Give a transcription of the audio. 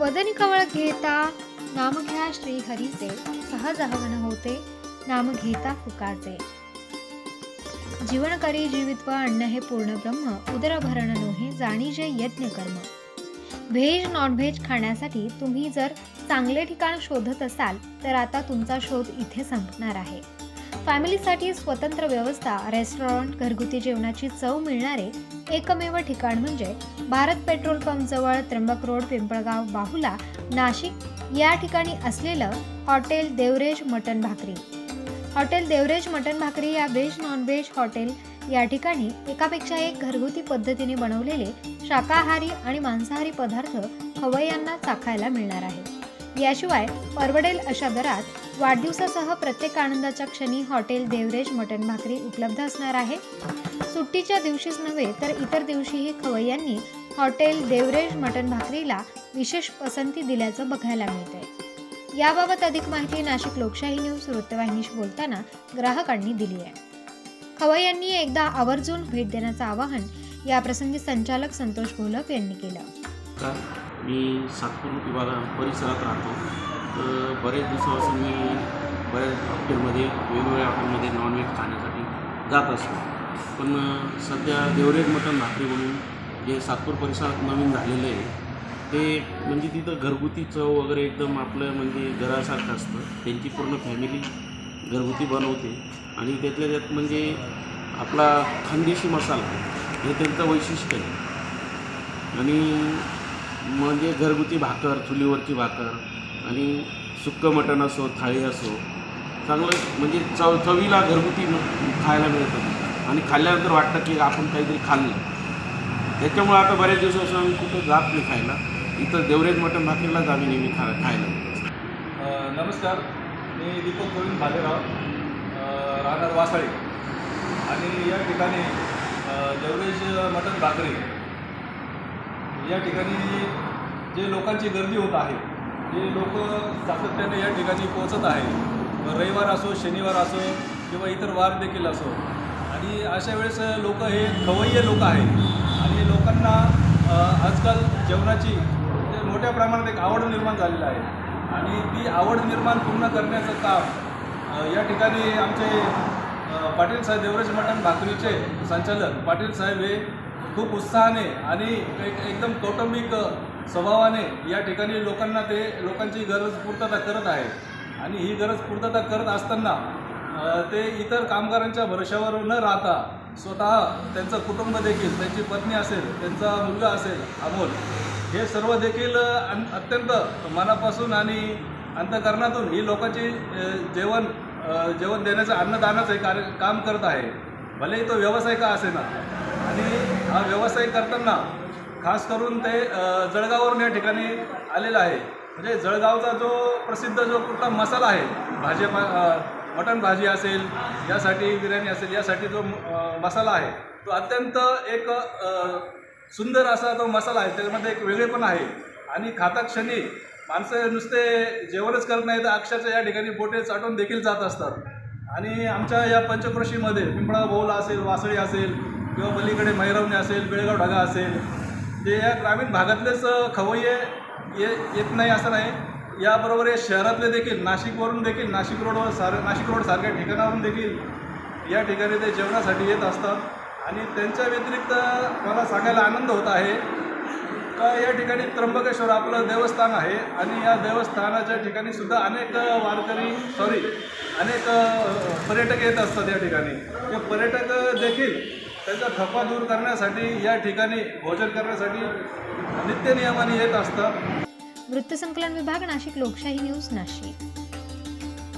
वदनी कवळ घेता नाम घ्या श्री हरीचे सहज हवन होते नाम घेता फुकाचे. जीवन करी जीवित्व अन्न हे पूर्ण ब्रह्म उदर भरण नोहे जाणीजे यज्ञ कर्म. व्हेज नॉनव्हेज खाण्यासाठी तुम्ही जर चांगले ठिकाण शोधत असाल तर आता तुमचा शोध इथे संपणार आहे. फॅमिलीसाठी स्वतंत्र व्यवस्था रेस्टॉरंट घरगुती जेवणाची चव मिळणारे एकमेव ठिकाण म्हणजे भारत पेट्रोल पंपजवळ त्र्यंबक रोड पिंपळगाव बाहुला नाशिक. या ठिकाणी असलेलं हॉटेल देवरेज मटण भाकरी. हॉटेल देवरेज मटण भाकरी या व्हेज नॉन व्हेज हॉटेल या ठिकाणी एकापेक्षा एक घरगुती पद्धतीने बनवलेले शाकाहारी आणि मांसाहारी पदार्थ हवयांना चाखायला मिळणार आहे. याशिवाय परवडेल अशा दरात वाढदिवसासह प्रत्येक आनंदाच्या क्षणी हॉटेल देवरेज मटण भाकरी उपलब्ध असणार आहे. सुट्टीच्या दिवशीच नव्हे तर इतर दिवशीही खवय्यांनी हॉटेल देवरेज मटण भाकरीला विशेष पसंती दिल्याचं बघायला मिळतंय. याबाबत अधिक माहिती नाशिक लोकशाही न्यूज वृत्तवाहिनीशी बोलताना ग्राहकांनी दिली आहे. खवय्यांनी एकदा आवर्जून भेट देण्याचं आवाहन याप्रसंगी संचालक संतोष घोलप यांनी केलं. मी सातपूर विभागा परिसरात राहतो. तर बरेच दिवसापासून मी बऱ्याच हॉटेलमध्ये वेगवेगळ्या हॉटेलमध्ये नॉनव्हेज खाण्यासाठी जात असतो. पण सध्या देवरेज मटण भाकरी म्हणून जे सातपूर परिसरात नवीन झालेलं आहे ते म्हणजे तिथं घरगुती चव वगैरे एकदम आपलं म्हणजे घरासारखं असतं. त्यांची पूर्ण फॅमिली घरगुती बनवते आणि त्यातल्या त्यात म्हणजे आपला खानदेशी मसाला हे त्यांचं वैशिष्ट्य आहे. आणि म्हणजे घरगुती भाकर चुलीवरची भाकर आणि सुक्कं मटण असो थाळी असो चांगलं म्हणजे चव चवीला घरगुती खायला मिळतं. आणि खाल्ल्यानंतर वाटतं की आपण काहीतरी खाल्लं. त्याच्यामुळं आता बऱ्याच दिवसापासून आम्ही कुठं जात नाही खायला. इथं देवरेज मटण भाकरीलाच आम्ही नेहमी खा खायला नमस्कार. मी दीपक गोविंद भालेराव राहणार वासाळे. आणि या ठिकाणी देवरेज मटण भाकरी. या ठिकाणी जे लोकांची गर्दी होत आहे हे लोक सातत्याने या ठिकाणी पोहोचत आहे. रविवार असो शनिवार असो किंवा इतर वार देखील असो. आणि अशा वेळेस लोक हे खवय्ये लोक आहेत. आणि लोकांना आजकाल जेवणाची मोठ्या प्रमाणात एक आवड निर्माण झालेलं आहे. आणि ती आवड निर्माण पूर्ण करण्याचं काम या ठिकाणी आमचे पाटील साहेब देवराज मटण भाकरीचे संचालक पाटील साहेब हे खूप उत्साहाने आणि एक एकदम कौटुंबिक स्वभावाने या ठिकाणी लोकांना ते लोकांची गरज पूर्तता करत आहे. आणि ही गरज पूर्तता करत असताना ते इतर कामगारांच्या भरोशावर न राहता स्वतः त्यांचं कुटुंब देखील त्यांची पत्नी असेल त्यांचा मुलगा असेल अमोल हे सर्व देखील अन- अत्यंत मनापासून आणि अंतकरणातून ही लोकांची जेवण जेवण देण्याचं अन्नदानाचं हे कार्य काम करत आहे. भलेही तो व्यवसाय का असेना. आणि हा व्यवसाय करताना खास करून ते जळगाववरून या ठिकाणी आलेला आहे. म्हणजे जळगावचा जो प्रसिद्ध जो कुठला मसाला आहे भाजी मटण भाजी असेल यासाठी बिर्याणी असेल यासाठी जो मसाला आहे तो अत्यंत एक सुंदर असा तो मसाला आहे त्याच्यामध्ये एक वेगळेपण आहे. आणि खाता क्षणी माणसं नुसते जेवणच करत नाही तर अक्षरशः या ठिकाणी बोटे चाटून देखील जात असतात. आणि आमच्या या पंचक्रोशीमध्ये पिंपळा बहुला असेल वासळी असेल किंवा पलीकडे मैरवणे असेल बेळगाव ढगा असेल ते या ग्रामीण भागातलेच खवय्ये ये येत नाही असं नाही. याबरोबर या शहरातले देखील नाशिकवरून देखील नाशिक रोडवर सार नाशिक रोड सारख्या ठिकाणावरून देखील या ठिकाणी ते जेवणासाठी येत असतात. आणि त्यांच्या व्यतिरिक्त मला सांगायला आनंद होत आहे का या ठिकाणी त्र्यंबकेश्वर आपलं देवस्थान आहे. आणि या देवस्थानाच्या ठिकाणी सुद्धा अनेक वारकरी सॉरी अनेक पर्यटक येत असतात या ठिकाणी. ते पर्यटक देखील त्यांचा थकवा दूर करण्यासाठी या ठिकाणी भोजन करण्यासाठी नित्यनियमाने येत असतात. वृत्तसंकलन विभाग नाशिक लोकशाही न्यूज नाशिक.